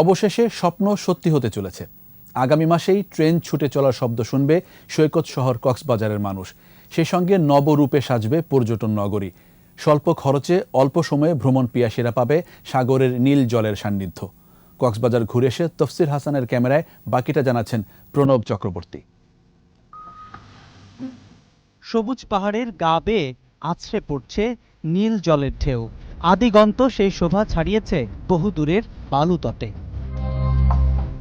অবশেষে স্বপ্ন সত্যি হতে চলেছে। আগামী মাসেই ট্রেন ছুটে চলার শব্দ শুনবে সৈকত শহর কক্সবাজারের মানুষ। সেই সঙ্গে নবরূপে সাজবে পর্যটন নগরী। স্বল্প খরচে অল্প সময়ে ভ্রমণ পিয়াসীরা পাবে সাগরের নীল জলের সান্নিধ্য। কক্সবাজার ঘুরে এসে তফসির হাসানের ক্যামেরায় বাকিটা জানাচ্ছেন প্রণব চক্রবর্তী। সবুজ পাহাড়ের গা বেয়ে আছড়ে পড়ছে নীল জলের ঢেউ। আদিগন্ত সেই শোভা ছাড়িয়েছে বহুদূরের বালুতটে।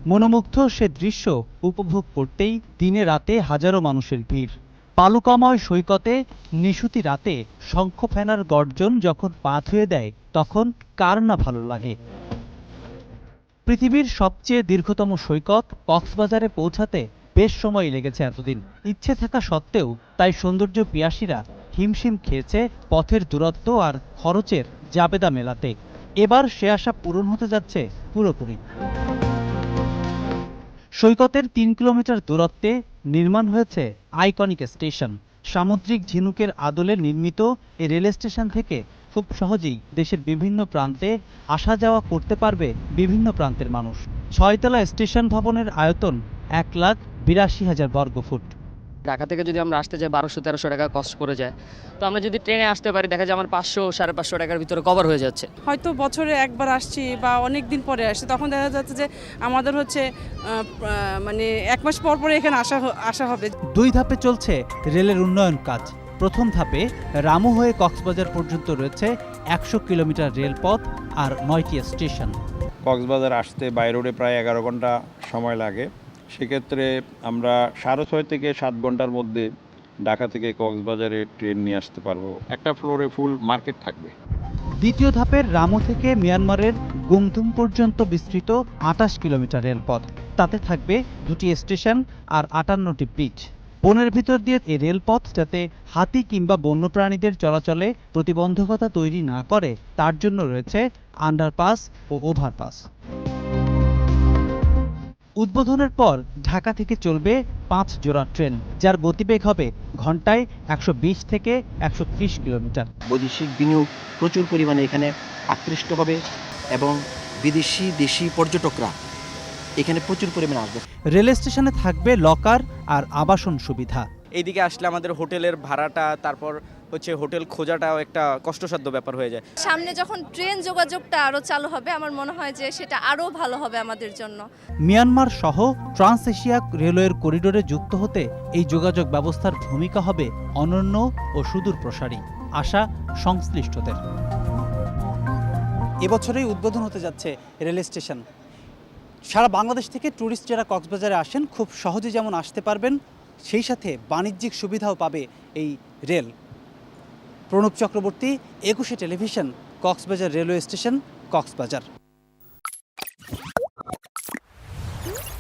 মনোমুগ্ধ সে দৃশ্য উপভোগ করতেই দিনে রাতে হাজারো মানুষের ভিড়। পালুকাময় সৈকতে নিশুতি রাতে শঙ্খ ফেনার গর্জন যখন পা ধুয়ে দেয়, তখন কার না ভালো লাগে? পৃথিবীর সবচেয়ে দীর্ঘতম সৈকত কক্সবাজারে পৌঁছাতে বেশ সময় লেগেছে এতদিন। ইচ্ছে থাকা সত্ত্বেও তাই সৌন্দর্য পিয়াসীরা হিমশিম খেয়েছে পথের দূরত্ব আর খরচের জাবেদা মেলাতে। এবার সে আশা পূরণ হতে যাচ্ছে পুরোপুরি। সৈকতের তিন কিলোমিটার দূরত্বে নির্মাণ হয়েছে আইকনিক স্টেশন। সামুদ্রিক ঝিনুকের আদলে নির্মিত এই রেল স্টেশন থেকে খুব সহজেই দেশের বিভিন্ন প্রান্তে আসা যাওয়া করতে পারবে বিভিন্ন প্রান্তের মানুষ। ছয়তলা স্টেশন ভবনের আয়তন এক লাখ বিরাশি হাজার বর্গফুট। ঢাকা থেকে যদি আমরা আসতে যাই বারোশো তেরোশো টাকা কষ্ট করে যায়। তো আমরা যদি ট্রেনে আসতে পারি দেখা যায় আমার পাঁচশো সাড়ে পাঁচশো টাকার ভিতরে কভার হয়ে যাচ্ছে। হয়তো বছরে একবার আসছি বা অনেক দিন পরে আসছি তখন দেখা যাচ্ছে যে আমাদের হচ্ছে মানে এক মাস পর পরে এখানে আসা আসা হবে। দুই ধাপে চলছে রেলের উন্নয়ন কাজ। প্রথম ধাপে রামু হয়ে কক্সবাজার পর্যন্ত রয়েছে একশো কিলোমিটার রেলপথ আর নয়টি স্টেশন। কক্সবাজার আসতে বাই রোডে প্রায় এগারো ঘণ্টা সময় লাগে। সেক্ষেত্রে আমরা সাড়ে ছয় থেকে সাত ঘণ্টার মধ্যে ঢাকা থেকে কক্সবাজারে ট্রেন নিয়ে আসতে পারব। একটা ফ্লোরে ফুল মার্কেট থাকবে। দ্বিতীয় ধাপের রামু থেকে মিয়ানমারের গুমথুম পর্যন্ত বিস্তৃত আটাশ কিলোমিটার রেলপথ। তাতে থাকবে দুটি স্টেশন আর আটান্নটি ব্রিজ। বনের ভিতর দিয়ে এই রেলপথ যাতে হাতি কিংবা বন্যপ্রাণীদের চলাচলে প্রতিবন্ধকতা তৈরি না করে, তার জন্য রয়েছে আন্ডারপাস ও ওভারপাস উদ্বোধনের পর ঢাকা থেকে চলবে পাঁচ জোড়া ট্রেন যার গতিবেগ হবে ঘন্টায় একশো বিশ থেকে একশো কিলোমিটার। বৈদেশিক বিনিয়োগ প্রচুর পরিমাণে এখানে আকৃষ্ট হবে এবং বিদেশি দেশি পর্যটকরা এখানে প্রচুর পরিমাণে আসবে। রেল স্টেশনে থাকবে লকার আর আবাসন সুবিধা। এইদিকে আসলে আমাদের হোটেলের ভাড়াটা তারপর হচ্ছে হোটেল খোঁজাটাও একটা কষ্টসাধ্য ব্যাপার হয়ে যায়। সামনে যখন ট্রেন যোগাযোগটা আরও চালু হবে আমার মনে হয় যে সেটা আরও ভালো হবে আমাদের জন্য। মিয়ানমার সহ ট্রান্স এশিয়া রেলওয়ের করিডোরে যুক্ত হতে এই যোগাযোগ ব্যবস্থার ভূমিকা হবে অনন্য ও সুদূর প্রসারী। আশা সংশ্লিষ্টদের। এবছরেই উদ্বোধন হতে যাচ্ছে রেল স্টেশন। সারা বাংলাদেশ থেকে ট্যুরিস্ট যারা কক্সবাজারে আসেন খুব সহজে যেমন আসতে পারবেন সেই সাথে বাণিজ্যিক সুবিধাও পাবে এই rail. Pranab Chakraborty Ekushey television Cox's Bazar railway station Cox's Bazar.